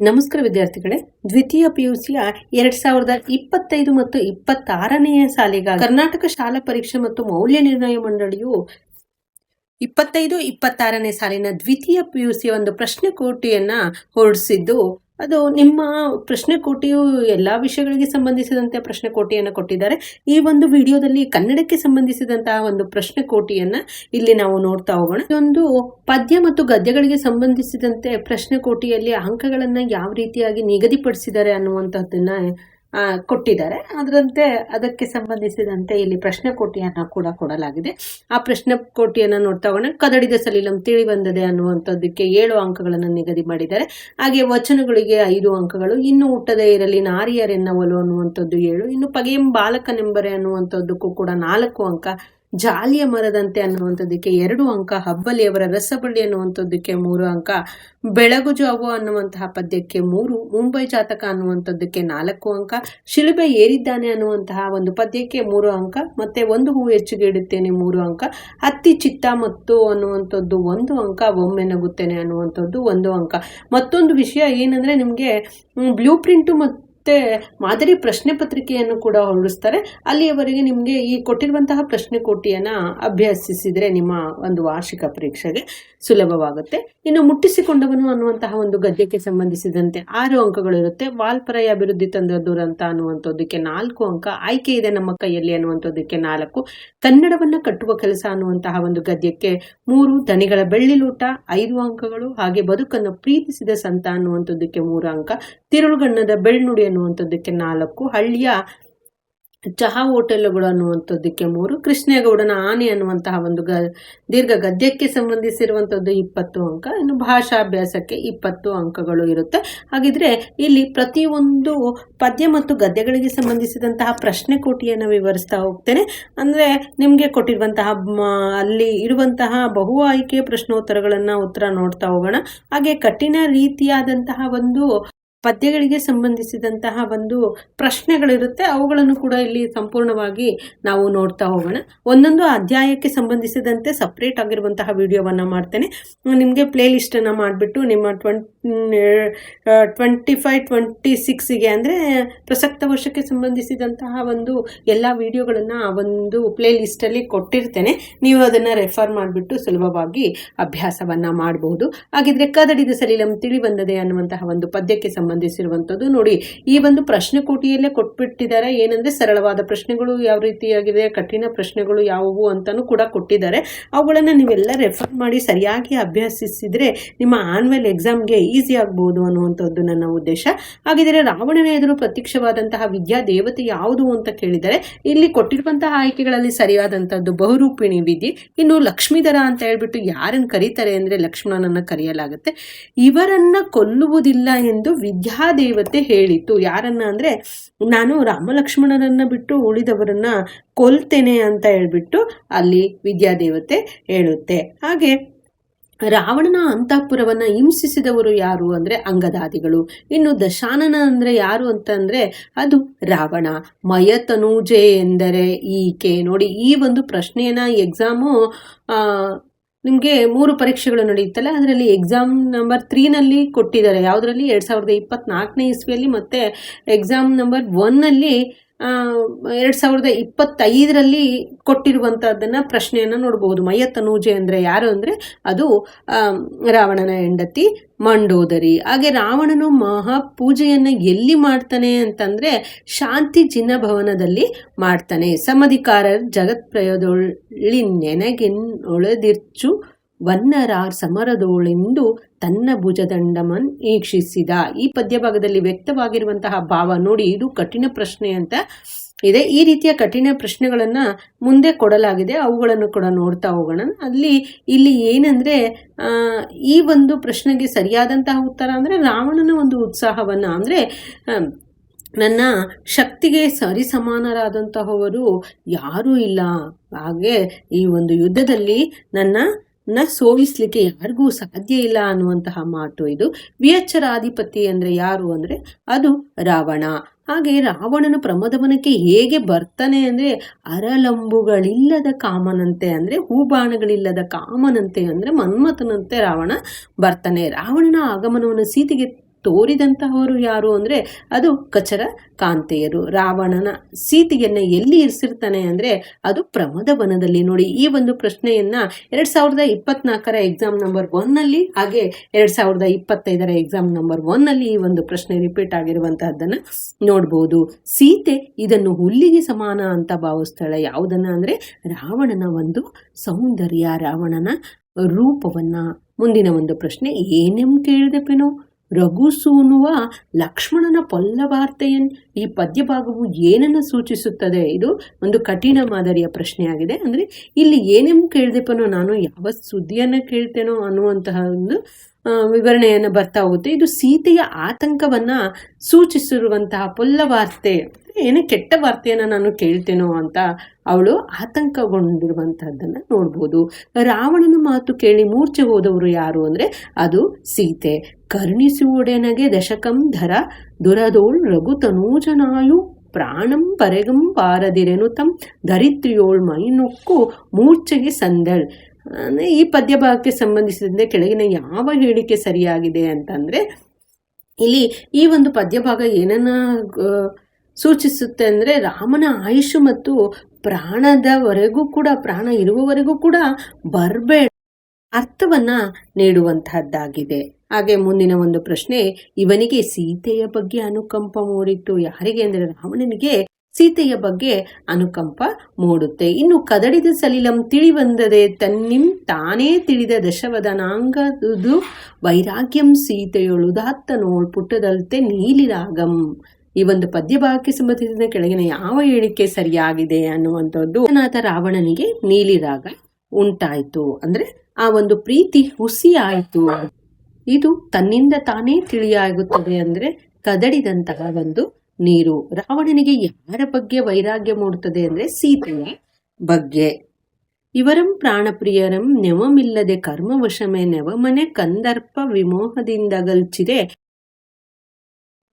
ನಮಸ್ಕಾರ ವಿದ್ಯಾರ್ಥಿಗಳೇ. ದ್ವಿತೀಯ ಪಿಯುಸಿಯ ಎರಡ್ ಸಾವಿರದ ಇಪ್ಪತ್ತೈದು ಮತ್ತು ಇಪ್ಪತ್ತಾರನೆಯ ಸಾಲಿಗಾಗಿ ಕರ್ನಾಟಕ ಶಾಲಾ ಪರೀಕ್ಷೆ ಮತ್ತು ಮೌಲ್ಯ ನಿರ್ಣಯ ಮಂಡಳಿಯು ಇಪ್ಪತ್ತೈದು, ಇಪ್ಪತ್ತಾರನೇ ಸಾಲಿನ ದ್ವಿತೀಯ ಪಿಯುಸಿಯ ಒಂದು ಪ್ರಶ್ನೆ ಕೋಟಿಯನ್ನ ಹೊರಡಿಸಿದ್ದು ಅದು ನಿಮ್ಮ ಪ್ರಶ್ನೆ ಕೋಟಿಯು ಎಲ್ಲಾ ವಿಷಯಗಳಿಗೆ ಸಂಬಂಧಿಸಿದಂತೆ ಪ್ರಶ್ನೆ ಕೋಟಿಯನ್ನು ಕೊಟ್ಟಿದ್ದಾರೆ. ಈ ಒಂದು ವಿಡಿಯೋದಲ್ಲಿ ಕನ್ನಡಕ್ಕೆ ಸಂಬಂಧಿಸಿದಂತಹ ಒಂದು ಪ್ರಶ್ನೆ ಕೋಟಿಯನ್ನ ಇಲ್ಲಿ ನಾವು ನೋಡ್ತಾ ಹೋಗೋಣ. ಇದೊಂದು ಪದ್ಯ ಮತ್ತು ಗದ್ಯಗಳಿಗೆ ಸಂಬಂಧಿಸಿದಂತೆ ಪ್ರಶ್ನೆ ಕೋಟಿಯಲ್ಲಿ ಅಂಕಗಳನ್ನ ಯಾವ ರೀತಿಯಾಗಿ ನಿಗದಿಪಡಿಸಿದ್ದಾರೆ ಅನ್ನುವಂಥದ್ದನ್ನ ಕೊಟ್ಟಿದ್ದಾರೆ. ಅದರಂತೆ ಅದಕ್ಕೆ ಸಂಬಂಧಿಸಿದಂತೆ ಇಲ್ಲಿ ಪ್ರಶ್ನೆ ಕೋಟಿಯನ್ನ ಕೂಡ ಕೊಡಲಾಗಿದೆ. ಆ ಪ್ರಶ್ನೆ ಕೋಟಿಯನ್ನ ನೋಡ್ತಾ ಹೋಗೋಣ. ಕದಡಿದ ಸಲೀಲಂ ತಿಳಿ ಬಂದದೆ ಅನ್ನುವಂಥದ್ದಕ್ಕೆ ಏಳು ಅಂಕಗಳನ್ನು ನಿಗದಿ ಮಾಡಿದ್ದಾರೆ. ಹಾಗೆ ವಚನಗಳಿಗೆ ಐದು ಅಂಕಗಳು. ಇನ್ನು ಹುಟ್ಟದೇ ಇರಲಿ, ನಾರಿಯರೆನ್ನವಲು ಅನ್ನುವಂಥದ್ದು ಏಳು. ಇನ್ನು ಪಗೆಯಂ ಬಾಲಕನೆಂಬರೆ ಅನ್ನುವಂಥದ್ದಕ್ಕೂ ಕೂಡ ನಾಲ್ಕು ಅಂಕ ಜಾಲಿಯ ಮರದಂತೆ ಅನ್ನುವಂಥದ್ದಕ್ಕೆ ಎರಡು ಅಂಕ, ಹಬ್ಬಲಿಯವರ ರಸಬಳ್ಳಿ ಅನ್ನುವಂಥದ್ದಕ್ಕೆ ಮೂರು ಅಂಕ, ಬೆಳಗು ಜಾವು ಅನ್ನುವಂತಹ ಪದ್ಯಕ್ಕೆ ಮೂರು, ಮುಂಬೈ ಜಾತಕ ಅನ್ನುವಂಥದ್ದಕ್ಕೆ ನಾಲ್ಕು ಅಂಕ, ಶಿಲುಬೆ ಏರಿದ್ದಾನೆ ಅನ್ನುವಂತಹ ಒಂದು ಪದ್ಯಕ್ಕೆ ಮೂರು ಅಂಕ, ಮತ್ತೆ ಒಂದು ಹೂ ಹೆಚ್ಚಿಗೆ ಇಡುತ್ತೇನೆ ಮೂರು ಅಂಕ ಹತ್ತಿ ಚಿತ್ತ ಮತ್ತು ಅನ್ನುವಂಥದ್ದು ಒಂದು ಅಂಕ, ಒಮ್ಮೆ ನಗುತ್ತೇನೆ ಅನ್ನುವಂಥದ್ದು ಒಂದು ಅಂಕ. ಮತ್ತೊಂದು ವಿಷಯ ಏನಂದ್ರೆ ನಿಮಗೆ ಬ್ಲೂ ಪ್ರಿಂಟು ಮತ್ತು ಮಾದರಿ ಪ್ರಶ್ನೆ ಪತ್ರಿಕೆಯನ್ನು ಕೂಡ ಹೊರಡಿಸ್ತಾರೆ. ಅಲ್ಲಿಯವರೆಗೆ ನಿಮಗೆ ಈ ಕೊಟ್ಟಿರುವಂತಹ ಪ್ರಶ್ನೆ ಕೋಟಿಯನ್ನ ಅಭ್ಯಸಿಸಿದರೆ ನಿಮ್ಮ ಒಂದು ವಾರ್ಷಿಕ ಪರೀಕ್ಷೆಗೆ ಸುಲಭವಾಗುತ್ತೆ. ಇನ್ನು ಮುಟ್ಟಿಸಿಕೊಂಡವನು ಅನ್ನುವಂತಹ ಒಂದು ಗದ್ಯಕ್ಕೆ ಸಂಬಂಧಿಸಿದಂತೆ ಆರು ಅಂಕಗಳು ಇರುತ್ತೆ. ವಾಲ್ಪರಾಯ ಅಭಿವೃದ್ಧಿ ತಂದ ದುರಂತ ಅನ್ನುವಂಥದ್ದಕ್ಕೆ ನಾಲ್ಕು ಅಂಕ, ಆಯ್ಕೆ ಇದೆ ನಮ್ಮ ಕೈಯಲ್ಲಿ ಅನ್ನುವಂಥದ್ದಕ್ಕೆ ನಾಲ್ಕು. ಕನ್ನಡವನ್ನು ಕಟ್ಟುವ ಕೆಲಸ ಅನ್ನುವಂತಹ ಒಂದು ಗದ್ಯಕ್ಕೆ ಮೂರು. ದನಿಗಳ ಬೆಳ್ಳಿಲೂಟ ಐದು ಅಂಕಗಳು. ಹಾಗೆ ಬದುಕನ್ನು ಪ್ರೀತಿಸಿದ ಸಂತ ಅನ್ನುವಂಥದ್ದಕ್ಕೆ ಮೂರು ಅಂಕ. ತಿರುಳುಗಣ್ಣದ ಬೆಳ್ನುಡಿ ಅನ್ನುವಂಥದ್ದಕ್ಕೆ ನಾಲ್ಕು, ಹಳ್ಳಿಯ ಚಹಾ ಹೋಟೆಲ್ಗಳು ಅನ್ನುವಂಥದ್ದಕ್ಕೆ ಮೂರು, ಕೃಷ್ಣೇಗೌಡನ ಆನೆ ಅನ್ನುವಂತಹ ಒಂದು ಗ, ದೀರ್ಘ ಗದ್ಯಕ್ಕೆ ಸಂಬಂಧಿಸಿರುವಂಥದ್ದು ಇಪ್ಪತ್ತು ಅಂಕ, ಇನ್ನು ಭಾಷಾಭ್ಯಾಸಕ್ಕೆ ಇಪ್ಪತ್ತು ಅಂಕಗಳು ಇರುತ್ತೆ. ಹಾಗಿದ್ರೆ ಇಲ್ಲಿ ಪ್ರತಿಯೊಂದು ಪದ್ಯ ಮತ್ತು ಗದ್ಯಗಳಿಗೆ ಸಂಬಂಧಿಸಿದಂತಹ ಪ್ರಶ್ನೆ ಕೋಟಿಯನ್ನು ವಿವರಿಸ್ತಾ ಹೋಗ್ತೇನೆ. ಅಂದ್ರೆ ನಿಮಗೆ ಕೊಟ್ಟಿರುವಂತಹ ಅಲ್ಲಿ ಇರುವಂತಹ ಬಹು ಆಯ್ಕೆಯ ಪ್ರಶ್ನೋತ್ತರಗಳನ್ನು ಉತ್ತರ ನೋಡ್ತಾ ಹೋಗೋಣ. ಹಾಗೆ ಕಠಿಣ ರೀತಿಯಾದಂತಹ ಒಂದು ಪದ್ಯಗಳಿಗೆ ಸಂಬಂಧಿಸಿದಂತಹ ಒಂದು ಪ್ರಶ್ನೆಗಳಿರುತ್ತೆ. ಅವುಗಳನ್ನು ಕೂಡ ಇಲ್ಲಿ ಸಂಪೂರ್ಣವಾಗಿ ನಾವು ನೋಡ್ತಾ ಹೋಗೋಣ. ಒಂದೊಂದು ಅಧ್ಯಾಯಕ್ಕೆ ಸಂಬಂಧಿಸಿದಂತೆ ಸಪ್ರೇಟ್ ಆಗಿರುವಂತಹ ವಿಡಿಯೋವನ್ನು ಮಾಡ್ತೇನೆ. ನಿಮಗೆ ಪ್ಲೇ ಲಿಸ್ಟನ್ನು ಮಾಡಿಬಿಟ್ಟು ನಿಮ್ಮ ಟ್ವೆಂಟ್ ಟ್ವೆಂಟಿ ಫೈವ್ ಟ್ವೆಂಟಿ ಸಿಕ್ಸಿಗೆ ಅಂದರೆ ಪ್ರಸಕ್ತ ವರ್ಷಕ್ಕೆ ಸಂಬಂಧಿಸಿದಂತಹ ಒಂದು ಎಲ್ಲ ವಿಡಿಯೋಗಳನ್ನು ಆ ಒಂದು ಪ್ಲೇ ಲಿಸ್ಟಲ್ಲಿ ಕೊಟ್ಟಿರ್ತೇನೆ. ನೀವು ಅದನ್ನು ರೆಫರ್ ಮಾಡಿಬಿಟ್ಟು ಸುಲಭವಾಗಿ ಅಭ್ಯಾಸವನ್ನು ಮಾಡಬಹುದು ಹಾಗಿದ್ರೆ ಕದಡಿದ ಸಲೀಲಂ ತಿಳಿ ಬಂದದೆ ಅನ್ನುವಂತಹ ಒಂದು ಪದ್ಯಕ್ಕೆ ಸಂಬಂಧಿಸಿರುವಂಥದ್ದು ನೋಡಿ, ಈ ಒಂದು ಪ್ರಶ್ನೆ ಕೋಟಿಯಲ್ಲೇ ಕೊಟ್ಬಿಟ್ಟಿದ್ದಾರೆ. ಏನಂದ್ರೆ, ಸರಳವಾದ ಪ್ರಶ್ನೆಗಳು ಯಾವ ರೀತಿಯಾಗಿದೆ, ಕಠಿಣ ಪ್ರಶ್ನೆಗಳು ಯಾವುವು ಅಂತಾನು ಕೂಡ ಕೊಟ್ಟಿದ್ದಾರೆ. ಅವುಗಳನ್ನು ನೀವೆಲ್ಲ ರೆಫರ್ ಮಾಡಿ, ಸರಿಯಾಗಿ ಅಭ್ಯಾಸಿಸಿದ್ರೆ ನಿಮ್ಮ ಆನ್ವಲ್ ಎಕ್ಸಾಮ್ಗೆ ಈಸಿ ಆಗ್ಬಹುದು ಅನ್ನುವಂಥದ್ದು ನನ್ನ ಉದ್ದೇಶ. ಹಾಗಿದ್ರೆ ರಾವಣನ ಎದುರು ಪ್ರತ್ಯಕ್ಷವಾದಂತಹ ವಿದ್ಯಾ ದೇವತೆ ಯಾವುದು ಅಂತ ಕೇಳಿದರೆ, ಇಲ್ಲಿ ಕೊಟ್ಟಿರುವಂತಹ ಆಯ್ಕೆಗಳಲ್ಲಿ ಸರಿಯಾದಂತಹದ್ದು ಬಹುರೂಪಿಣಿ ವಿಧಿ. ಇನ್ನು ಲಕ್ಷ್ಮೀಧರ ಅಂತ ಹೇಳ್ಬಿಟ್ಟು ಯಾರನ್ನು ಕರೀತಾರೆ ಅಂದ್ರೆ ಲಕ್ಷ್ಮಣನನ್ನ ಕರೆಯಲಾಗುತ್ತೆ. ಇವರನ್ನ ಕೊಲ್ಲುವುದಿಲ್ಲ ಎಂದು ವಿದ್ಯಾದೇವತೆ ಹೇಳಿತ್ತು. ಯಾರನ್ನ ಅಂದ್ರೆ, ನಾನು ರಾಮ ಲಕ್ಷ್ಮಣರನ್ನ ಬಿಟ್ಟು ಉಳಿದವರನ್ನ ಕೊಲ್ತೇನೆ ಅಂತ ಹೇಳ್ಬಿಟ್ಟು ಅಲ್ಲಿ ವಿದ್ಯಾದೇವತೆ ಹೇಳುತ್ತೆ. ಹಾಗೆ ರಾವಣನ ಅಂತಃಪುರವನ್ನು ಹಿಂಸಿಸಿದವರು ಯಾರು ಅಂದ್ರೆ, ಅಂಗದಾದಿಗಳು. ಇನ್ನು ದಶಾನನ ಅಂದ್ರೆ ಯಾರು ಅಂತಂದರೆ ಅದು ರಾವಣ. ಮಯತನೂಜೆ ಎಂದರೆ ಈಕೆ. ನೋಡಿ, ಈ ಒಂದು ಪ್ರಶ್ನೆಯನ್ನ ಎಕ್ಸಾಮು ನಿಮಗೆ ಮೂರು ಪರೀಕ್ಷೆಗಳು ನಡೆಯುತ್ತಲ್ಲ, ಅದರಲ್ಲಿ ಎಕ್ಸಾಮ್ ನಂಬರ್ ತ್ರೀನಲ್ಲಿ ಕೊಟ್ಟಿದ್ದಾರೆ. ಯಾವುದರಲ್ಲಿ? ಎರಡು ಸಾವಿರದ ಇಪ್ಪತ್ನಾಲ್ಕನೇ ಇಸ್ವಿಯಲ್ಲಿ ಮತ್ತೆ ಎಕ್ಸಾಮ್ ನಂಬರ್ ಒನ್ನಲ್ಲಿ ಎರಡು ಸಾವಿರದ ಇಪ್ಪತ್ತೈದರಲ್ಲಿ ಕೊಟ್ಟಿರುವಂಥದ್ದನ್ನ ಪ್ರಶ್ನೆಯನ್ನು ನೋಡಬಹುದು ಮಯ ತನೂಜೆ ಅಂದರೆ ಯಾರು ಅಂದರೆ ಅದು ರಾವಣನ ಹೆಂಡತಿ ಮಂಡೋದರಿ. ಹಾಗೆ ರಾವಣನು ಮಹಾ ಪೂಜೆಯನ್ನು ಎಲ್ಲಿ ಮಾಡ್ತಾನೆ ಅಂತಂದ್ರೆ ಶಾಂತಿ ಚಿನ್ನ ಭವನದಲ್ಲಿ ಮಾಡ್ತಾನೆ. ಸಮಧಿಕಾರರ್ ಜಗತ್ ಪ್ರಯೋದೊಳ್ಳಿ ನೆನಗೆನ್ನೊಳೆದಿರ್ಚು ವನ್ನರಾರ್ ಸಮರದೋಳೆಂದು ತನ್ನ ಭುಜದಂಡಮನ್ ಈಕ್ಷಿಸಿದ. ಈ ಪದ್ಯಭಾಗದಲ್ಲಿ ವ್ಯಕ್ತವಾಗಿರುವಂತಹ ಭಾವ ನೋಡಿ ಇದು ಕಠಿಣ ಪ್ರಶ್ನೆ ಅಂತ ಇದೆ. ಈ ರೀತಿಯ ಕಠಿಣ ಪ್ರಶ್ನೆಗಳನ್ನ ಮುಂದೆ ಕೊಡಲಾಗಿದೆ. ಅವುಗಳನ್ನು ಕೂಡ ನೋಡ್ತಾ ಹೋಗೋಣ. ಅಲ್ಲಿ, ಇಲ್ಲಿ ಏನಂದ್ರೆ ಈ ಒಂದು ಪ್ರಶ್ನೆಗೆ ಸರಿಯಾದಂತಹ ಉತ್ತರ ಅಂದ್ರೆ ರಾವಣನ ಒಂದು ಉತ್ಸಾಹವನ್ನ ಅಂದ್ರೆ ನನ್ನ ಶಕ್ತಿಗೆ ಸರಿಸಮಾನರಾದಂತಹವರು ಯಾರೂ ಇಲ್ಲ. ಹಾಗೆ ಈ ಒಂದು ಯುದ್ಧದಲ್ಲಿ ನನ್ನ ನ ಸೋಲಿಸ್ಲಿಕ್ಕೆ ಯಾರಿಗೂ ಸಾಧ್ಯ ಇಲ್ಲ ಅನ್ನುವಂತಹ ಮಾತು ಇದು. ವಿಯಚ್ಚರಾಧಿಪತಿ ಅಂದ್ರೆ ಯಾರು ಅಂದ್ರೆ ಅದು ರಾವಣ. ಹಾಗೆ ರಾವಣನ ಪ್ರಮದವನಕ್ಕೆ ಹೇಗೆ ಬರ್ತಾನೆ ಅಂದ್ರೆ ಅರಲಂಬುಗಳಿಲ್ಲದ ಕಾಮನಂತೆ ಅಂದ್ರೆ ಹೂಬಾಣಗಳಿಲ್ಲದ ಕಾಮನಂತೆ ಅಂದ್ರೆ ಮನ್ಮಥನಂತೆ ರಾವಣ ಬರ್ತಾನೆ. ರಾವಣನ ಆಗಮನವನ್ನು ಸೀತೆಗೆ ತೋರಿದಂತಹವರು ಯಾರು ಅಂದರೆ ಅದು ಕಚರ ಕಾಂತೆಯರು. ರಾವಣನ ಸೀತೆಯನ್ನು ಎಲ್ಲಿ ಇರಿಸಿರ್ತಾನೆ ಅಂದರೆ ಅದು ಪ್ರಮದ ವನದಲ್ಲಿ. ನೋಡಿ, ಈ ಒಂದು ಪ್ರಶ್ನೆಯನ್ನು ಎರಡು ಸಾವಿರದ ಇಪ್ಪತ್ನಾಲ್ಕರ ಎಕ್ಸಾಮ್ ನಂಬರ್ ಒನ್ನಲ್ಲಿ ಹಾಗೆ ಎರಡು ಸಾವಿರದ ಇಪ್ಪತ್ತೈದರ ಎಕ್ಸಾಮ್ ನಂಬರ್ ಒನ್ನಲ್ಲಿ ಈ ಒಂದು ಪ್ರಶ್ನೆ ರಿಪೀಟ್ ಆಗಿರುವಂತಹದ್ದನ್ನು ನೋಡ್ಬೋದು. ಸೀತೆ ಇದನ್ನು ಹುಲ್ಲಿಗೆ ಸಮಾನ ಅಂತ ಭಾವಿಸ್ತಾಳೆ ಯಾವುದನ್ನು ಅಂದರೆ ರಾವಣನ ಒಂದು ಸೌಂದರ್ಯ, ರಾವಣನ ರೂಪವನ್ನು. ಮುಂದಿನ ಒಂದು ಪ್ರಶ್ನೆ ಏನೆಂ ಕೇಳಿದೆ ಪೆನೋ? ರಘು ಸೂನುವ ಲಕ್ಷ್ಮಣನ ಪಲ್ಲವಾರ್ತೆಯನ್ ಈ ಪದ್ಯ ಭಾಗವು ಏನನ್ನು ಸೂಚಿಸುತ್ತದೆ? ಇದು ಒಂದು ಕಠಿಣ ಮಾದರಿಯ ಪ್ರಶ್ನೆಯಾಗಿದೆ. ಅಂದ್ರೆ ಇಲ್ಲಿ ಏನೇನು ಕೇಳಿದೆಪನೋ ನಾನು ಯಾವ ಸುದ್ದಿಯನ್ನು ಕೇಳ್ತೇನೋ ಅನ್ನುವಂತಹ ಒಂದು ವಿವರಣೆಯನ್ನು ಬರ್ತಾ ಹೋಗುತ್ತೆ. ಇದು ಸೀತೆಯ ಆತಂಕವನ್ನ ಸೂಚಿಸಿರುವಂತಹ ಪೊಲ್ಲವಾರ್ತೆ ಏನೇ ಕೆಟ್ಟ ವಾರ್ತೆಯನ್ನು ನಾನು ಕೇಳ್ತೇನೋ ಅಂತ ಅವಳು ಆತಂಕಗೊಂಡಿರುವಂತಹದ್ದನ್ನ ನೋಡ್ಬೋದು. ರಾವಣನ ಮಾತು ಕೇಳಿ ಮೂರ್ಛೆ ಹೋದವರು ಯಾರು ಅಂದ್ರೆ ಅದು ಸೀತೆ. ಕರ್ಣಿಸುವುಡೆನಗೆ ದಶಕಂ ಧರ, ದುರದೋಳ್ ರಘು ತನೂಜನಾಯು ಪ್ರಾಣಂ ಪರೆಗಂ ಬಾರದಿರೆನು ತಂ ಧರಿತ್ರಿಯೋಳ್ ಮೈನೊಕ್ಕು ಮೂರ್ಛೆಗೆ ಸಂದಳ್. ಈ ಪದ್ಯ ಭಾಗಕ್ಕೆ ಸಂಬಂಧಿಸಿದಂತೆ ಕೆಳಗಿನ ಯಾವ ಹೇಳಿಕೆ ಸರಿಯಾಗಿದೆ ಅಂತಂದ್ರೆ, ಇಲ್ಲಿ ಈ ಒಂದು ಪದ್ಯ ಭಾಗ ಏನನ್ನ ಸೂಚಿಸುತ್ತೆ ಅಂದ್ರೆ ರಾಮನ ಆಯುಷು ಮತ್ತು ಪ್ರಾಣದವರೆಗೂ ಕೂಡ, ಪ್ರಾಣ ಇರುವವರೆಗೂ ಕೂಡ ಬರಬೇಡ ಅರ್ಥವನ್ನ ನೀಡುವಂತಹದ್ದಾಗಿದೆ. ಹಾಗೆ ಮುಂದಿನ ಒಂದು ಪ್ರಶ್ನೆ, ಇವನಿಗೆ ಸೀತೆಯ ಬಗ್ಗೆ ಅನುಕಂಪ ಮೂಡಿತ್ತು. ಯಾರಿಗೆ ಅಂದ್ರೆ ರಾವಣನಿಗೆ ಸೀತೆಯ ಬಗ್ಗೆ ಅನುಕಂಪ ಮೂಡುತ್ತೆ. ಇನ್ನು ಕದಡಿದ ಸಲಿಲಂ ತಿಳಿ ಬಂದದೆ ತನ್ನಿಂ ತಾನೇ ತಿಳಿದ ದಶವದನಾಂಗದು ವೈರಾಗ್ಯಂ ಸೀತೆಯೊಳುದಾತ್ತ ನೋಳ್ ಪುಟ್ಟದಲ್ತೆ ನೀಲಿರಾಗಂ. ಈ ಒಂದು ಪದ್ಯ ಭಾಗಕ್ಕೆ ಸಂಬಂಧಿಸಿದ ಕೆಳಗಿನ ಯಾವ ಹೇಳಿಕೆ ಸರಿಯಾಗಿದೆ ಅನ್ನುವಂಥದ್ದು ನಾಥ ರಾವಣನಿಗೆ ನೀಲಿರಾಗ ಉಂಟಾಯಿತು. ಅಂದ್ರೆ ಆ ಒಂದು ಪ್ರೀತಿ ಹುಸಿ ಆಯ್ತು ಇದು ತನ್ನಿಂದ ತಾನೇ ತಿಳಿಯಾಗುತ್ತದೆ ಅಂದ್ರೆ ಕದಡಿದಂತಹ ಒಂದು ನೀರು. ರಾವಣನಿಗೆ ಯಾರ ಬಗ್ಗೆ ವೈರಾಗ್ಯ ಮೂಡುತ್ತದೆ ಅಂದ್ರೆ ಸೀತೆಯ ಬಗ್ಗೆ. ಇವರಂ ಪ್ರಾಣಪ್ರಿಯರಂ ನೆವಮಿಲ್ಲದೆ ಕರ್ಮವಶಮೆ ನೆವಮನೆ ಕಂದರ್ಪ ವಿಮೋಹದಿಂದಗಲ್ಚಿದೆ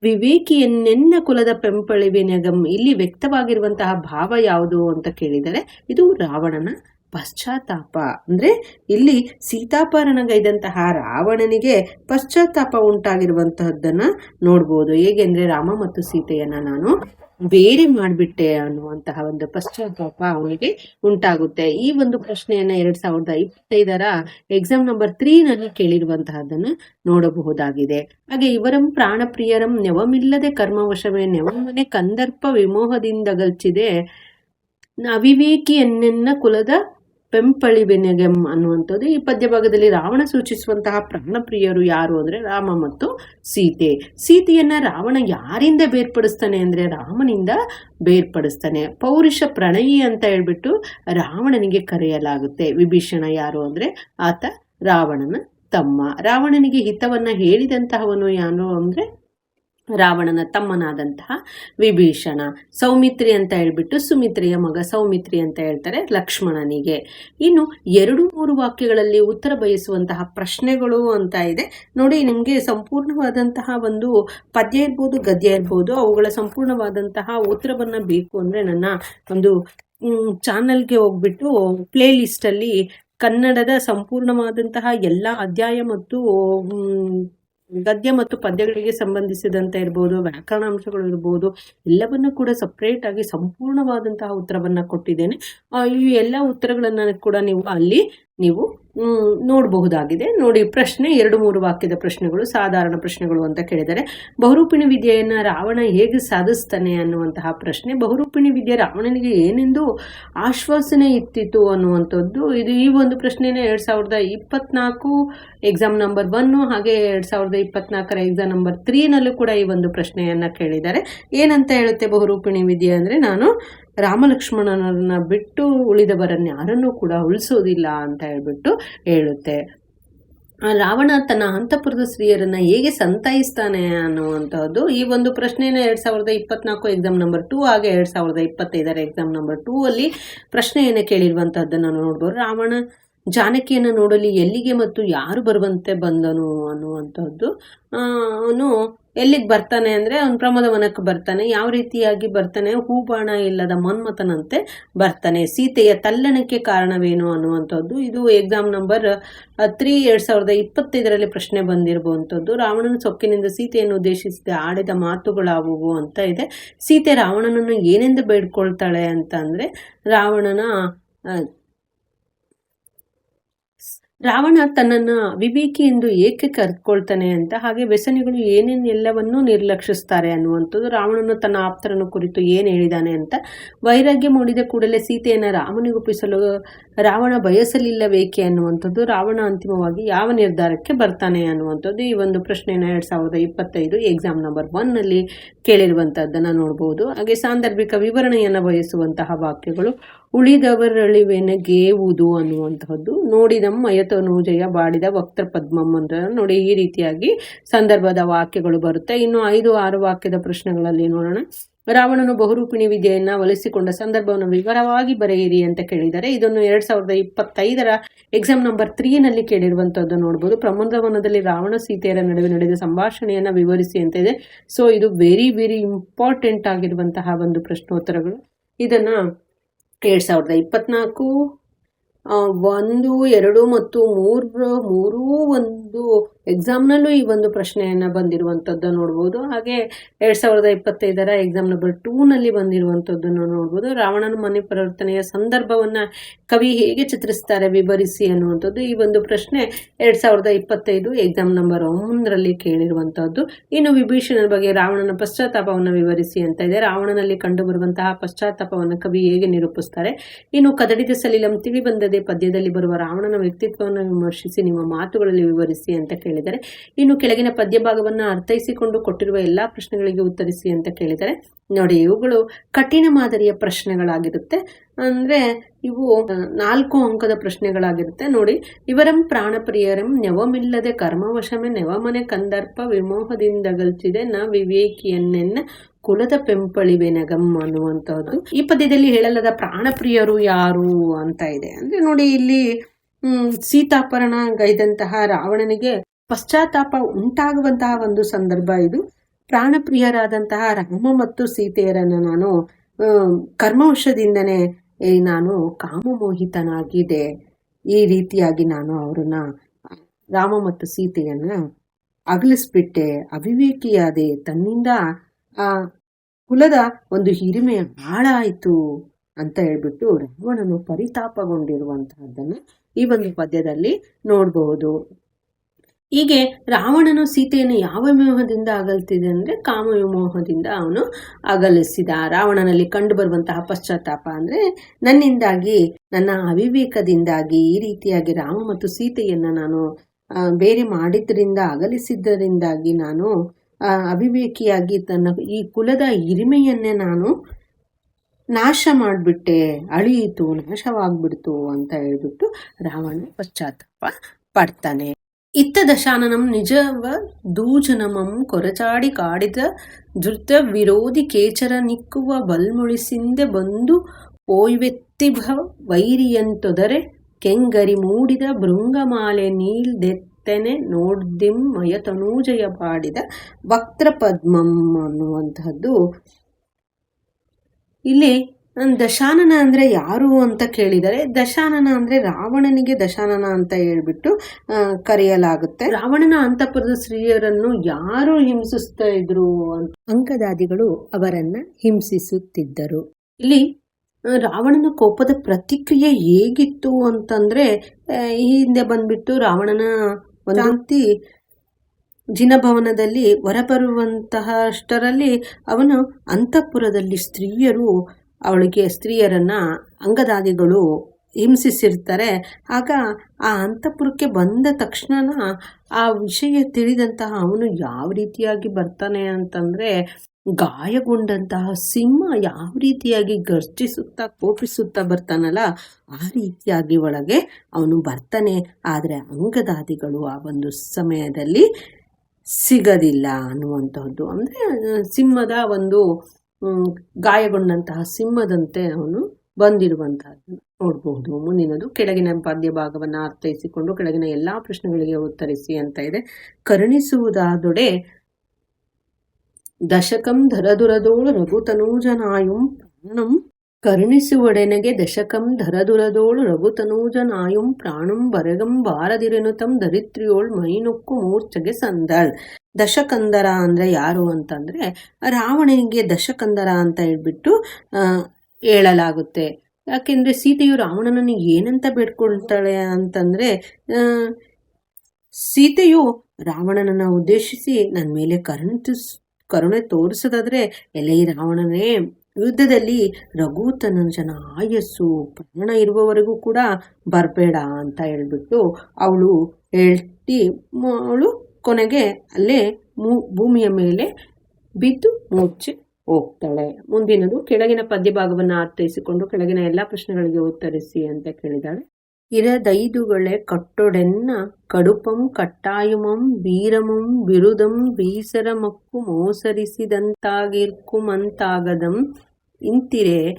ವಿವೇಕಿಯನ್ನೆನ್ನ ಕುಲದ ಪೆಂಪಳಿವಿನಗಂ ಇಲ್ಲಿ ವ್ಯಕ್ತವಾಗಿರುವಂತಹ ಭಾವ ಯಾವುದು ಅಂತ ಕೇಳಿದರೆ ಇದು ರಾವಣನ ಪಶ್ಚಾತ್ತಾಪ. ಅಂದ್ರೆ ಇಲ್ಲಿ ಸೀತಾಪರಣಗೈದಂತಹ ರಾವಣನಿಗೆ ಪಶ್ಚಾತ್ತಾಪ ಉಂಟಾಗಿರುವಂತಹದ್ದನ್ನ ನೋಡ್ಬೋದು. ಹೇಗೆಂದ್ರೆ ರಾಮ ಮತ್ತು ಸೀತೆಯನ್ನ ನಾನು ಬೇರೆ ಮಾಡಿಬಿಟ್ಟೆ ಅನ್ನುವಂತಹ ಒಂದು ಪಶ್ಚಾತ್ತಾಪ ಅವನಿಗೆ ಉಂಟಾಗುತ್ತೆ. ಈ ಒಂದು ಪ್ರಶ್ನೆಯನ್ನ ಎರಡ್ ಸಾವಿರದ ಇಪ್ಪತ್ತೈದರ ಎಕ್ಸಾಮ್ ನಂಬರ್ ತ್ರೀನಲ್ಲಿ ನಲ್ಲಿ ಕೇಳಿರುವಂತಹದ್ದನ್ನ ನೋಡಬಹುದಾಗಿದೆ. ಹಾಗೆ ಇವರಂ ಪ್ರಾಣಪ್ರಿಯರಂ ನೆವಮಿಲ್ಲದೆ ಕರ್ಮವಶವೇ ನೆವಮನೆ ಕಂದರ್ಪ ವಿಮೋಹದಿಂದ ಗಲ್ಚಿದೆ ಅವಿವೇಕಿಯನ್ನೆನ್ನ ಕುಲದ ಪೆಂಪಳಿಬೆನೆಗೆಂ ಅನ್ನುವಂಥದ್ದು ಈ ಪದ್ಯ ಭಾಗದಲ್ಲಿ ರಾವಣ ಸೂಚಿಸುವಂತಹ ಪ್ರಾಣಪ್ರಿಯರು ಯಾರು ಅಂದ್ರೆ ರಾಮ ಮತ್ತು ಸೀತೆ. ಸೀತೆಯನ್ನ ರಾವಣ ಯಾರಿಂದ ಬೇರ್ಪಡಿಸ್ತಾನೆ ಅಂದ್ರೆ ರಾಮನಿಂದ ಬೇರ್ಪಡಿಸ್ತಾನೆ. ಪೌರುಷ ಪ್ರಣಯಿ ಅಂತ ಹೇಳ್ಬಿಟ್ಟು ರಾವಣನಿಗೆ ಕರೆಯಲಾಗುತ್ತೆ. ವಿಭೀಷಣ ಯಾರು ಅಂದ್ರೆ ಆತ ರಾವಣನ ತಮ್ಮ. ರಾವಣನಿಗೆ ಹಿತವನ್ನ ಹೇಳಿದಂತಹವನು ಯಾರು ಅಂದ್ರೆ ರಾವಣನ ತಮ್ಮನಾದಂತಹ ವಿಭೀಷಣ. ಸೌಮಿತ್ರಿ ಅಂತ ಹೇಳ್ಬಿಟ್ಟು ಸುಮಿತ್ರಿಯ ಮಗ ಸೌಮಿತ್ರಿ ಅಂತ ಹೇಳ್ತಾರೆ ಲಕ್ಷ್ಮಣನಿಗೆ. ಇನ್ನು ಎರಡು ಮೂರು ವಾಕ್ಯಗಳಲ್ಲಿ ಉತ್ತರ ಬಯಸುವಂತಹ ಪ್ರಶ್ನೆಗಳು ಅಂತ ಇದೆ. ನೋಡಿ, ನಿಮಗೆ ಸಂಪೂರ್ಣವಾದಂತಹ ಒಂದು ಪದ್ಯ ಇರ್ಬೋದು, ಗದ್ಯ ಇರ್ಬೋದು, ಅವುಗಳ ಸಂಪೂರ್ಣವಾದಂತಹ ಉತ್ತರವನ್ನು ಬೇಕು ಅಂದ್ರೆ ನನ್ನ ಒಂದು ಚಾನಲ್ಗೆ ಹೋಗ್ಬಿಟ್ಟು ಪ್ಲೇ ಲಿಸ್ಟಲ್ಲಿ ಕನ್ನಡದ ಸಂಪೂರ್ಣವಾದಂತಹ ಎಲ್ಲ ಅಧ್ಯಾಯ ಮತ್ತು ಗದ್ಯ ಮತ್ತು ಪದ್ಯಗಳಿಗೆ ಸಂಬಂಧಿಸಿದಂತೆ ಇರ್ಬೋದು, ವ್ಯಾಕರಣಾಂಶಗಳು ಇರ್ಬೋದು, ಎಲ್ಲವನ್ನು ಕೂಡ ಸಪ್ರೇಟ್ ಆಗಿ ಸಂಪೂರ್ಣವಾದಂತಹ ಉತ್ತರವನ್ನ ಕೊಟ್ಟಿದ್ದೇನೆ. ಈ ಎಲ್ಲ ಉತ್ತರಗಳನ್ನ ಕೂಡ ನೀವು ಅಲ್ಲಿ ನೀವು ನೋಡಬಹುದಾಗಿದೆ. ನೋಡಿ, ಪ್ರಶ್ನೆ, ಎರಡು, ಮೂರು ವಾಕ್ಯದ ಪ್ರಶ್ನೆಗಳು, ಸಾಧಾರಣ ಪ್ರಶ್ನೆಗಳು ಅಂತ ಕೇಳಿದರೆ, ಬಹುರೂಪಿಣಿ ವಿದ್ಯೆಯನ್ನು ರಾವಣ ಹೇಗೆ ಸಾಧಿಸ್ತಾನೆ ಅನ್ನುವಂತಹ ಪ್ರಶ್ನೆ, ಬಹುರೂಪಿಣಿ ವಿದ್ಯೆ ರಾವಣನಿಗೆ ಏನೆಂದು ಆಶ್ವಾಸನೆ ಇತ್ತಿತು ಅನ್ನುವಂಥದ್ದು, ಇದು ಈ ಒಂದು ಪ್ರಶ್ನೆಯೇ ಎರಡು ಸಾವಿರದ ಇಪ್ಪತ್ನಾಲ್ಕು ಎಕ್ಸಾಮ್ ನಂಬರ್ ಒನ್ನು ಹಾಗೆ ಎರಡು ಸಾವಿರದ ಇಪ್ಪತ್ನಾಲ್ಕರ ಎಕ್ಸಾಮ್ ನಂಬರ್ ತ್ರೀನಲ್ಲೂ ಕೂಡ ಈ ಒಂದು ಪ್ರಶ್ನೆಯನ್ನು ಕೇಳಿದ್ದಾರೆ. ಏನಂತ ಹೇಳುತ್ತೆ ಬಹುರೂಪಿಣಿ ವಿದ್ಯೆ ಅಂದರೆ, ನಾನು ರಾಮಲಕ್ಷ್ಮಣನನ್ನ ಬಿಟ್ಟು ಉಳಿದವರನ್ನ ಯಾರನ್ನೂ ಕೂಡ ಉಳಿಸೋದಿಲ್ಲ ಅಂತ ಹೇಳ್ಬಿಟ್ಟು ಹೇಳುತ್ತೆ. ರಾವಣ ತನ್ನ ಅಂತಃಪುರದ ಸ್ತ್ರೀಯರನ್ನ ಹೇಗೆ ಸಂತೈಸ್ತಾನೆ ಅನ್ನುವಂಥದ್ದು ಈ ಒಂದು ಪ್ರಶ್ನೆನ ಎರಡ್ ಸಾವಿರದ ಇಪ್ಪತ್ನಾಲ್ಕು ಎಕ್ಸಾಮ್ ನಂಬರ್ ಟೂ ಹಾಗೆ ಎರಡ್ ಸಾವಿರದ ಇಪ್ಪತ್ತೈದರ ಎಕ್ಸಾಮ್ ನಂಬರ್ ಟೂ ಅಲ್ಲಿ ಪ್ರಶ್ನೆಯನ್ನು ಕೇಳಿರುವಂತಹದ್ದನ್ನು ನೋಡ್ಬೋದು. ರಾವಣ ಜಾನಕಿಯನ್ನು ನೋಡಲಿ ಎಲ್ಲಿಗೆ ಮತ್ತು ಯಾರು ಬರುವಂತೆ ಬಂದನು ಅನ್ನುವಂಥದ್ದು ಅವನು ಎಲ್ಲಿಗೆ ಬರ್ತಾನೆ ಅಂದ್ರೆ ಅವನು ಪ್ರಮೋದವನಕ್ಕೆ ಬರ್ತಾನೆ, ಯಾವ ರೀತಿಯಾಗಿ ಬರ್ತಾನೆ ಹೂಬಾಣ ಇಲ್ಲದ ಮನ್ಮಥನಂತೆ ಬರ್ತಾನೆ. ಸೀತೆಯ ತಲ್ಲಣಕ್ಕೆ ಕಾರಣವೇನು ಅನ್ನುವಂಥದ್ದು, ಇದು ಎಕ್ಸಾಮ್ ನಂಬರ್ ತ್ರೀ ಎರಡ್ ಸಾವಿರದ ಇಪ್ಪತ್ತೈದರಲ್ಲಿ ಪ್ರಶ್ನೆ ಬಂದಿರುವಂಥದ್ದು. ರಾವಣನ ಸೊಕ್ಕಿನಿಂದ ಸೀತೆಯನ್ನು ಉದ್ದೇಶಿಸಿದ, ಆಡಿದ ಮಾತುಗಳಾವುವು ಅಂತ ಇದೆ. ಸೀತೆ ರಾವಣನನ್ನು ಏನೆಂದು ಬೇಡ್ಕೊಳ್ತಾಳೆ ಅಂತ ಅಂದ್ರೆ ರಾವಣನ ರಾವಣ ತನ್ನನ್ನು ವಿವೇಕಿ ಎಂದು ಏಕೆ ಕರ್ಕೊಳ್ತಾನೆ ಅಂತ ಹಾಗೆ ವ್ಯಸನಿಗಳು ಏನೇನೆಲ್ಲವನ್ನೂ ನಿರ್ಲಕ್ಷಿಸ್ತಾರೆ ಅನ್ನುವಂಥದ್ದು ರಾವಣನು ತನ್ನ ಆಪ್ತರನ ಕುರಿತು ಏನು ಹೇಳಿದಾನೆ ಅಂತ ವೈರಾಗ್ಯ ಮೂಡಿದ ಕೂಡಲೇ ಸೀತೆಯನ್ನು ರಾಮನಿಗೊಪ್ಪಿಸಲು ರಾವಣ ಬಯಸಲಿಲ್ಲವೇಕೆ ಅನ್ನುವಂಥದ್ದು ರಾವಣ ಅಂತಿಮವಾಗಿ ಯಾವ ನಿರ್ಧಾರಕ್ಕೆ ಬರ್ತಾನೆ ಅನ್ನುವಂಥದ್ದು ಈ ಒಂದು ಪ್ರಶ್ನೆನ ಎರಡ್ ಸಾವಿರದ ಇಪ್ಪತ್ತೈದು ಎಕ್ಸಾಮ್ ನಂಬರ್ ಒನ್ನಲ್ಲಿ ನಲ್ಲಿ ಕೇಳಿರುವಂತಹದ್ದನ್ನ ನೋಡಬಹುದು ಹಾಗೆ ಸಾಂದರ್ಭಿಕ ವಿವರಣೆಯನ್ನು ಬಯಸುವಂತಹ ವಾಕ್ಯಗಳು ಉಳಿದವರಳಿವೆನಗೇವುದು ಅನ್ನುವಂತಹದ್ದು. ನೋಡಿದಂ ಮಯತನೂಜಯ ಬಾಡಿದ ವಕ್ತ ಪದ್ಮಂ ನೋಡಿ ಈ ರೀತಿಯಾಗಿ ಸಂದರ್ಭದ ವಾಕ್ಯಗಳು ಬರುತ್ತೆ. ಇನ್ನು ಐದು, ಆರು ವಾಕ್ಯದ ಪ್ರಶ್ನೆಗಳಲ್ಲಿ ನೋಡೋಣ. ರಾವಣನು ಬಹುರೂಪಿಣಿ ವಿದ್ಯೆಯನ್ನ ಒಲಿಸಿಕೊಂಡ ಸಂದರ್ಭವನ್ನು ವಿವರವಾಗಿ ಬರೆಯಿರಿ ಅಂತ ಕೇಳಿದ್ದಾರೆ ಇದನ್ನು ಎರಡ್ ಸಾವಿರದ ಇಪ್ಪತ್ತೈದರ ಎಕ್ಸಾಮ್ ನಂಬರ್ ತ್ರೀನಲ್ಲಿ ನಲ್ಲಿ ಕೇಳಿರುವಂತದ್ದು ನೋಡಬಹುದು ಪ್ರಮೋದವನದಲ್ಲಿ ರಾವಣ ಸೀತೆಯರ ನಡುವೆ ನಡೆದ ಸಂಭಾಷಣೆಯನ್ನ ವಿವರಿಸಿ ಅಂತ ಇದೆ. ಸೊ ಇದು ವೆರಿ ವೆರಿ ಇಂಪಾರ್ಟೆಂಟ್ ಆಗಿರುವಂತಹ ಒಂದು ಪ್ರಶ್ನೋತ್ತರಗಳು. ಇದನ್ನ ಎರಡ್ ಸಾವಿರದ ಇಪ್ಪತ್ನಾಲ್ಕು ಒಂದು ಎರಡು ಮತ್ತು ಮೂರು ಮೂರೂ ಒಂದು ಎಕ್ಸಾಮ್ನಲ್ಲೂ ಈ ಒಂದು ಪ್ರಶ್ನೆಯನ್ನ ಬಂದಿರುವಂಥದ್ದು ನೋಡ್ಬೋದು. ಹಾಗೆ ಎರಡ್ ಸಾವಿರದ ಇಪ್ಪತ್ತೈದರ ಎಕ್ಸಾಮ್ ನಂಬರ್ ಟೂ ನಲ್ಲಿ ಬಂದಿರುವಂಥದ್ದನ್ನು ನೋಡ್ಬೋದು. ರಾವಣನ ಮನೆ ಪರಿವರ್ತನೆಯ ಸಂದರ್ಭವನ್ನ ಕವಿ ಹೇಗೆ ಚಿತ್ರಿಸ್ತಾರೆ ವಿವರಿಸಿ ಅನ್ನುವಂಥದ್ದು ಈ ಒಂದು ಪ್ರಶ್ನೆ ಎರಡ್ ಸಾವಿರದ ಇಪ್ಪತ್ತೈದು ಎಕ್ಸಾಮ್ ನಂಬರ್ ಒಂದರಲ್ಲಿ ಕೇಳಿರುವಂಥದ್ದು ಇನ್ನು ವಿಭೀಷಣನ ಬಗ್ಗೆ ರಾವಣನ ಪಶ್ಚಾತ್ತಾಪವನ್ನು ವಿವರಿಸಿ ಅಂತ ಇದೆ. ರಾವಣನಲ್ಲಿ ಕಂಡುಬರುವಂತಹ ಪಶ್ಚಾತ್ತಾಪವನ್ನು ಕವಿ ಹೇಗೆ ನಿರೂಪಿಸ್ತಾರೆ? ಇನ್ನು ಕದಡಿದ ಸಲಿಲಂ ತಿಳಿ ಬಂದದೆ ಪದ್ಯದಲ್ಲಿ ಬರುವ ರಾವಣನ ವ್ಯಕ್ತಿತ್ವವನ್ನು ವಿಮರ್ಶಿಸಿ ನಿಮ್ಮ ಮಾತುಗಳಲ್ಲಿ ವಿವರಿಸಿ ಅಂತ ಕೇಳಿದರೆ ಇನ್ನು ಕೆಳಗಿನ ಪದ್ಯ ಭಾಗವನ್ನ ಅರ್ಥೈಸಿಕೊಂಡು ಕೊಟ್ಟಿರುವ ಎಲ್ಲಾ ಪ್ರಶ್ನೆಗಳಿಗೆ ಉತ್ತರಿಸಿ ಅಂತ ಕೇಳಿದರೆ ನೋಡಿ, ಇವುಗಳು ಕಠಿಣ ಮಾದರಿಯ ಪ್ರಶ್ನೆಗಳಾಗಿರುತ್ತೆ. ಅಂದ್ರೆ ಇವು ನಾಲ್ಕು ಅಂಕದ ಪ್ರಶ್ನೆಗಳಾಗಿರುತ್ತೆ. ನೋಡಿ, ಇವರಂ ಪ್ರಾಣಪ್ರಿಯರಂ ನೆವಮಿಲ್ಲದೆ ಕರ್ಮವಶಮೆ ನೆವಮನೆ ಕಂದರ್ಪ ವಿಮೋಹದಿಂದಗಲ್ಚಿದೆ ನ ವಿವೇಕಿಯನ್ನೆನ್ನ ಕುಲದ ಪೆಂಪಳಿವೆನಗಂ ಅನ್ನುವಂಥದ್ದು ಈ ಪದ್ಯದಲ್ಲಿ ಹೇಳಲಾದ ಪ್ರಾಣಪ್ರಿಯರು ಯಾರು ಅಂತ ಇದೆ. ಅಂದ್ರೆ ನೋಡಿ, ಇಲ್ಲಿ ಸೀತಾಪರಣ ಗೈದಂತಹ ರಾವಣನಿಗೆ ಪಶ್ಚಾತ್ತಾಪ ಉಂಟಾಗುವಂತಹ ಒಂದು ಸಂದರ್ಭ ಇದು. ಪ್ರಾಣಪ್ರಿಯರಾದಂತಹ ರಾಮ ಮತ್ತು ಸೀತೆಯರನ್ನು ನಾನು ಕರ್ಮವಶದಿಂದನೇ ನಾನು ಕಾಮಮೋಹಿತನಾಗಿದೆ. ಈ ರೀತಿಯಾಗಿ ನಾನು ಅವರನ್ನ, ರಾಮ ಮತ್ತು ಸೀತೆಯನ್ನ ಅಗಲಿಸ್ಬಿಟ್ಟೆ. ಅವಿವೇಕಿಯಾದೆ ತನ್ನಿಂದ, ಆ, ಕುಲದ ಒಂದು ಹಿರಿಮೆ ಹಾಳಾಯಿತು ಅಂತ ಹೇಳ್ಬಿಟ್ಟು ರಾವಣನು ಪರಿತಾಪಗೊಂಡಿರುವಂತಹದ್ದನ್ನ ಈ ಒಂದು ಪದ್ಯದಲ್ಲಿ ನೋಡಬಹುದು ಹೀಗೆ ರಾವಣನು ಸೀತೆಯನ್ನು ಯಾವ ವಿಮೋಹದಿಂದ ಅಗಲ್ತಿದೆ ಅಂದ್ರೆ ವಿಮೋಹದಿಂದ ಅವನು ಅಗಲಿಸಿದ. ರಾವಣನಲ್ಲಿ ಕಂಡು ಬರುವಂತಹ ಪಶ್ಚಾತ್ತಾಪ ಅಂದ್ರೆ ನನ್ನಿಂದಾಗಿ, ನನ್ನ ಅವಿವೇಕದಿಂದಾಗಿ, ಈ ರೀತಿಯಾಗಿ ರಾಮ ಮತ್ತು ಸೀತೆಯನ್ನ ನಾನು ಬೇರೆ ಮಾಡಿದ್ರಿಂದ ಅಗಲಿಸಿದ್ದರಿಂದಾಗಿ ನಾನು ಅವಿವೇಕಿಯಾಗಿ ತನ್ನ ಈ ಕುಲದ ಹಿರಿಮೆಯನ್ನೇ ನಾನು ನಾಶ ಮಾಡಿಬಿಟ್ಟೆ, ಅಳಿಯಿತು, ನಾಶವಾಗ್ಬಿಡ್ತು ಅಂತ ಹೇಳ್ಬಿಟ್ಟು ರಾವಣ ಪಶ್ಚಾತ್ತಾಪ ಪಡ್ತಾನೆ. ಇತ್ತ ದಶಾನನಂ ನಿಜವ ದೂಜನಮಂ ಕೊರಚಾಡಿ ಕಾಡಿದ ಧೃತ ವಿರೋಧಿ ಕೇಚರ ನಿಕ್ಕುವ ಬಲ್ಮುಳಿಸಿಂದೆ ಬಂದು ಪೋಯ್ವೆತ್ತಿಭ ವೈರಿಯಂತೊದರೆ ಕೆಂಗರಿ ಮೂಡಿದ ಭೃಂಗಮಾಲೆ ನೀಲ್ದೆತ್ತನೆ ನೋಡ್ದಿಂ ಮಯತನೂಜಯ ಪಾಡಿದ ವಕ್ತ್ರ ಪದ್ಮಂ ಅನ್ನುವಂತಹದ್ದು ಇಲ್ಲಿ ನಾನ್ ದಶಾನನ ಅಂದರೆ ಯಾರು ಅಂತ ಕೇಳಿದರೆ ದಶಾನನ ಅಂದರೆ ರಾವಣನಿಗೆ ದಶಾನನ ಅಂತ ಹೇಳ್ಬಿಟ್ಟು ಕರೆಯಲಾಗುತ್ತೆ. ರಾವಣನ ಅಂತಃಪುರದ ಸ್ತ್ರೀಯರನ್ನು ಯಾರು ಹಿಂಸಿಸ್ತಾ ಇದ್ರು ಅಂತ ಅಂಕದಾದಿಗಳು ಅವರನ್ನು ಹಿಂಸಿಸುತ್ತಿದ್ದರು. ಇಲ್ಲಿ ರಾವಣನ ಕೋಪದ ಪ್ರತಿಕ್ರಿಯೆ ಹೇಗಿತ್ತು ಅಂತಂದ್ರೆ ಈ ಹಿಂದೆ ಬಂದ್ಬಿಟ್ಟು ರಾವಣನ ಒಂದಂತಿ ಜಿನಭವನದಲ್ಲಿ ಹೊರಬರುವಂತಹ ಅಷ್ಟರಲ್ಲಿ ಅವನು ಅಂತಃಪುರದಲ್ಲಿ ಸ್ತ್ರೀಯರು ಅವಳಿಗೆ ಸ್ತ್ರೀಯರನ್ನ ಅಂಗದಾದಿಗಳು ಹಿಂಸಿಸಿರ್ತಾರೆ. ಆಗ ಆ ಅಂತಃಪುರಕ್ಕೆ ಬಂದ ತಕ್ಷಣ ಆ ವಿಷಯ ತಿಳಿದಂತಹ ಅವನು ಯಾವ ರೀತಿಯಾಗಿ ಬರ್ತಾನೆ ಅಂತಂದ್ರೆ ಗಾಯಗೊಂಡಂತಹ ಸಿಂಹ ಯಾವ ರೀತಿಯಾಗಿ ಗರ್ಜಿಸುತ್ತಾ ಕೋಪಿಸುತ್ತಾ ಬರ್ತಾನಲ್ಲ ಆ ರೀತಿಯಾಗಿ ಒಳಗೆ ಅವನು ಬರ್ತಾನೆ. ಆದರೆ ಅಂಗದಾದಿಗಳು ಆ ಒಂದು ಸಮಯದಲ್ಲಿ ಸಿಗದಿಲ್ಲ ಅನ್ನುವಂತಹದ್ದು. ಅಂದ್ರೆ ಸಿಂಹದ ಒಂದು ಗಾಯಗೊಂಡಂತಹ ಸಿಂಹದಂತೆ ಅವನು ಬಂದಿರುವಂತಹದ್ದು ನೋಡಬಹುದು. ಮುಂದಿನದು, ಕೆಳಗಿನ ಪದ್ಯ ಭಾಗವನ್ನು ಅರ್ಥೈಸಿಕೊಂಡು ಕೆಳಗಿನ ಎಲ್ಲಾ ಪ್ರಶ್ನೆಗಳಿಗೆ ಉತ್ತರಿಸಿ ಅಂತ ಇದೆ. ಕರುಣಿಸುವುದಾದೊಡೆ, ದಶಕಂ ಧರದುರದೋಳು ರಘುತನೂಜನಾಯುಂ ಪ್ರಾಣಂ ಕರುಣಿಸುವಡೆನಗೆ ದಶಕಂ ಧರದುರದೋಳು ರಘುತನೂಜನಾಯುಂ ಪ್ರಾಣಂ ಬರಗಂ ಬಾರದಿರೆನುತಂ ದರಿತ್ರಿಯೋಳ್ ಮೈನೊಕ್ಕು ಮೂರ್ಛೆಗೆ ಸಂದಳ್. ದಶಕಂದರ ಅಂದ್ರೆ ಯಾರು ಅಂತಂದ್ರೆ ರಾವಣನಿಗೆ ದಶಕಂದರ ಅಂತ ಹೇಳ್ಬಿಟ್ಟು ಹೇಳಲಾಗುತ್ತೆ. ಯಾಕೆಂದ್ರೆ ಸೀತೆಯು ರಾವಣನನ್ನು ಏನಂತ ಬೇಡ್ಕೊಳ್ತಾಳೆ ಅಂತಂದ್ರೆ ಸೀತೆಯು ರಾವಣನನ್ನ ಉದ್ದೇಶಿಸಿ ನನ್ನ ಮೇಲೆ ಕರುಣೆ ಕರುಣೆ ತೋರಿಸೋದಾದ್ರೆ ಎಲೆ ರಾವಣನೇ ಯುದ್ಧದಲ್ಲಿ ರಘುತನಂಜನ ಆಯಸ್ಸು, ಪ್ರಾಣ ಇರುವವರೆಗೂ ಕೂಡ ಬರಬೇಡ ಅಂತ ಹೇಳ್ಬಿಟ್ಟು ಅವಳು ಹೇಳ್ತಿ ಅವಳು ಕೊನೆಗೆ ಅಲ್ಲೇ ಭೂಮಿಯ ಮೇಲೆ ಬಿದ್ದು ಮೂರ್ಛೆ ಹೋಗ್ತಾಳೆ. ಮುಂದಿನದು ಕೆಳಗಿನ ಪದ್ಯ ಭಾಗವನ್ನು ಅರ್ಥೈಸಿಕೊಂಡು ಕೆಳಗಿನ ಎಲ್ಲ ಪ್ರಶ್ನೆಗಳಿಗೆ ಉತ್ತರಿಸಿ ಅಂತ ಕೇಳಿದಾಳೆ ಇರದೈದುಗಳೇ ಕಟ್ಟೊಡೆನ್ನ ಕಡುಪಂ ಕಟ್ಟಾಯುಮಂ ವೀರಮಂ ಬಿರುದಂ ಬೀಸರಮಕ್ಕು ಮೋಸರಿಸಿದಂತಾಗಿರ್ಕುಮಂತಾಗದಂ. ಇಂತಿರೆ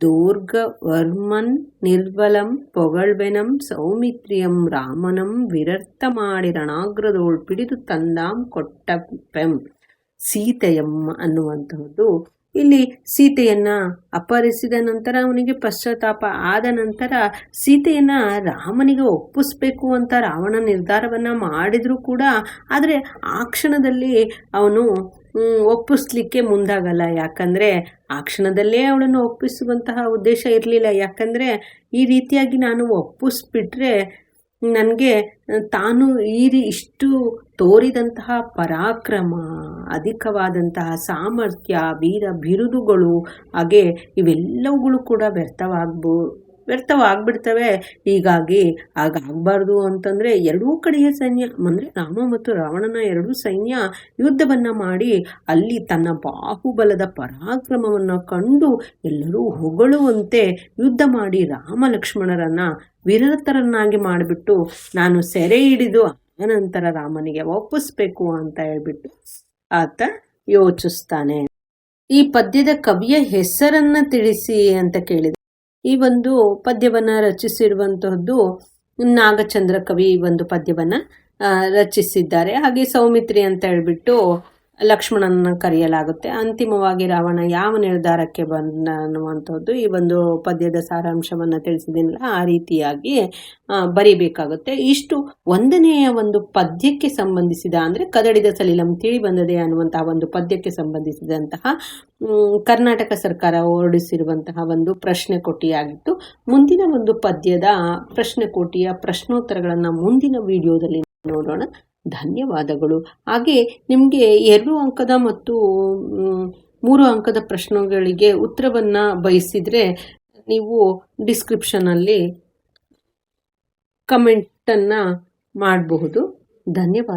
ದೋರ್ಗವರ್ಮನ್ ನಿರ್ಬಲಂ ಪೊಗಳ್ವೆನಂ ಸೌಮಿತ್ರಿಯಂ ರಾಮನಂ ವಿರರ್ಥ ಮಾಡಿ ರಣಾಗ್ರದೋಳ್ ಪಿಡಿದು ತಂದಾಂ ಕೊಟ್ಟಪೆಂ. ಸೀತೆಯಮ್ಮ ಅನ್ನುವಂತಹದ್ದು ಇಲ್ಲಿ ಸೀತೆಯನ್ನ ಅಪಹರಿಸಿದ ನಂತರ ಅವನಿಗೆ ಪಶ್ಚಾತ್ತಾಪ ಆದ ನಂತರ ಸೀತೆಯನ್ನ ರಾಮನಿಗೆ ಒಪ್ಪಿಸ್ಬೇಕು ಅಂತ ರಾವಣ ನಿರ್ಧಾರವನ್ನ ಮಾಡಿದ್ರು ಕೂಡ, ಆದರೆ ಆ ಕ್ಷಣದಲ್ಲಿ ಅವನು ಒಪ್ಪಿಸ್ಲಿಕ್ಕೆ ಮುಂದಾಗಲ್ಲ. ಯಾಕಂದ್ರೆ ಆ ಕ್ಷಣದಲ್ಲೇ ಅವಳನ್ನು ಒಪ್ಪಿಸುವಂತಹ ಉದ್ದೇಶ ಇರಲಿಲ್ಲ. ಯಾಕಂದ್ರೆ ಈ ರೀತಿಯಾಗಿ ನಾನು ಒಪ್ಪಿಸ್ಬಿಟ್ರೆ ನನಗೆ, ತಾನು ಈ ರೀ ಇಷ್ಟು ತೋರಿದಂತಹ ಪರಾಕ್ರಮ, ಅಧಿಕವಾದಂತಹ ಸಾಮರ್ಥ್ಯ, ವೀರ ಬಿರುದುಗಳು, ಹಾಗೆ ಇವೆಲ್ಲವುಗಳು ಕೂಡ ವ್ಯರ್ಥವಾಗ್ಬೋ ವ್ಯರ್ಥವಾಗ್ಬಿಡ್ತವೆ. ಹೀಗಾಗಿ ಹಾಗಾಗಬಾರ್ದು ಅಂತಂದರೆ ಎರಡೂ ಕಡೆಯ ಸೈನ್ಯ. ಅಂದರೆ ರಾಮ ಮತ್ತು ರಾವಣನ ಎರಡೂ ಸೈನ್ಯ ಯುದ್ಧವನ್ನು ಮಾಡಿ ಅಲ್ಲಿ ತನ್ನ ಬಾಹುಬಲದ ಪರಾಕ್ರಮವನ್ನು ಕಂಡು ಎಲ್ಲರೂ ಹೊಗಳುವಂತೆ ಯುದ್ಧ ಮಾಡಿ ರಾಮ ಲಕ್ಷ್ಮಣರನ್ನು ವಿರತರನ್ನಾಗಿ ಮಾಡಿಬಿಟ್ಟು ನಾನು ಸೆರೆ ಹಿಡಿದು ಆನಂತರ ರಾಮನಿಗೆ ಒಪ್ಪಿಸ್ಬೇಕು ಅಂತ ಹೇಳ್ಬಿಟ್ಟು ಆತ ಯೋಚಿಸ್ತಾನೆ. ಈ ಪದ್ಯದ ಕವಿಯ ಹೆಸರನ್ನ ತಿಳಿಸಿ ಅಂತ ಕೇಳಿದ. ಈ ಒಂದು ಪದ್ಯವನ್ನ ರಚಿಸಿರುವಂತಹದ್ದು ನಾಗಚಂದ್ರ ಕವಿ ಈ ಒಂದು ಪದ್ಯವನ್ನ ರಚಿಸಿದ್ದಾರೆ. ಹಾಗೆ ಸೌಮಿತ್ರಿ ಅಂತ ಹೇಳ್ಬಿಟ್ಟು ಲಕ್ಷ್ಮಣನ ಕರೆಯಲಾಗುತ್ತೆ. ಅಂತಿಮವಾಗಿ ರಾವಣ ಯಾವ ನಿರ್ಧಾರಕ್ಕೆ ಬಂದ ಅನ್ನುವಂಥದ್ದು ಈ ಒಂದು ಪದ್ಯದ ಸಾರಾಂಶವನ್ನು ತಿಳಿಸಿದ್ದೀನಲ್ಲ, ಆ ರೀತಿಯಾಗಿ ಬರೀಬೇಕಾಗುತ್ತೆ. ಇಷ್ಟು ಒಂದನೆಯ ಒಂದು ಪದ್ಯಕ್ಕೆ ಸಂಬಂಧಿಸಿದ ಅಂದರೆ ಕದಡಿದ ಸಲಿಲಂ ತಿಳಿ ಬಂದದೆ ಅನ್ನುವಂತಹ ಒಂದು ಪದ್ಯಕ್ಕೆ ಸಂಬಂಧಿಸಿದಂತಹ ಕರ್ನಾಟಕ ಸರ್ಕಾರ ಹೊರಡಿಸಿರುವಂತಹ ಒಂದು ಪ್ರಶ್ನೆ ಕೋಟಿಯಾಗಿತ್ತು ಮುಂದಿನ ಒಂದು ಪದ್ಯದ ಪ್ರಶ್ನೆ ಕೋಟಿಯ ಪ್ರಶ್ನೋತ್ತರಗಳನ್ನು ಮುಂದಿನ ವಿಡಿಯೋದಲ್ಲಿ ನೋಡೋಣ. ಧನ್ಯವಾದಗಳು. ಹಾಗೆ ನಿಮಗೆ ಎರಡು ಅಂಕದ ಮತ್ತು ಮೂರು ಅಂಕದ ಪ್ರಶ್ನೆಗಳಿಗೆ ಉತ್ತರವನ್ನು ಬಯಸಿದರೆ ನೀವು ಡಿಸ್ಕ್ರಿಪ್ಷನಲ್ಲಿ ಕಮೆಂಟನ್ನು ಮಾಡಬಹುದು. ಧನ್ಯವಾದ.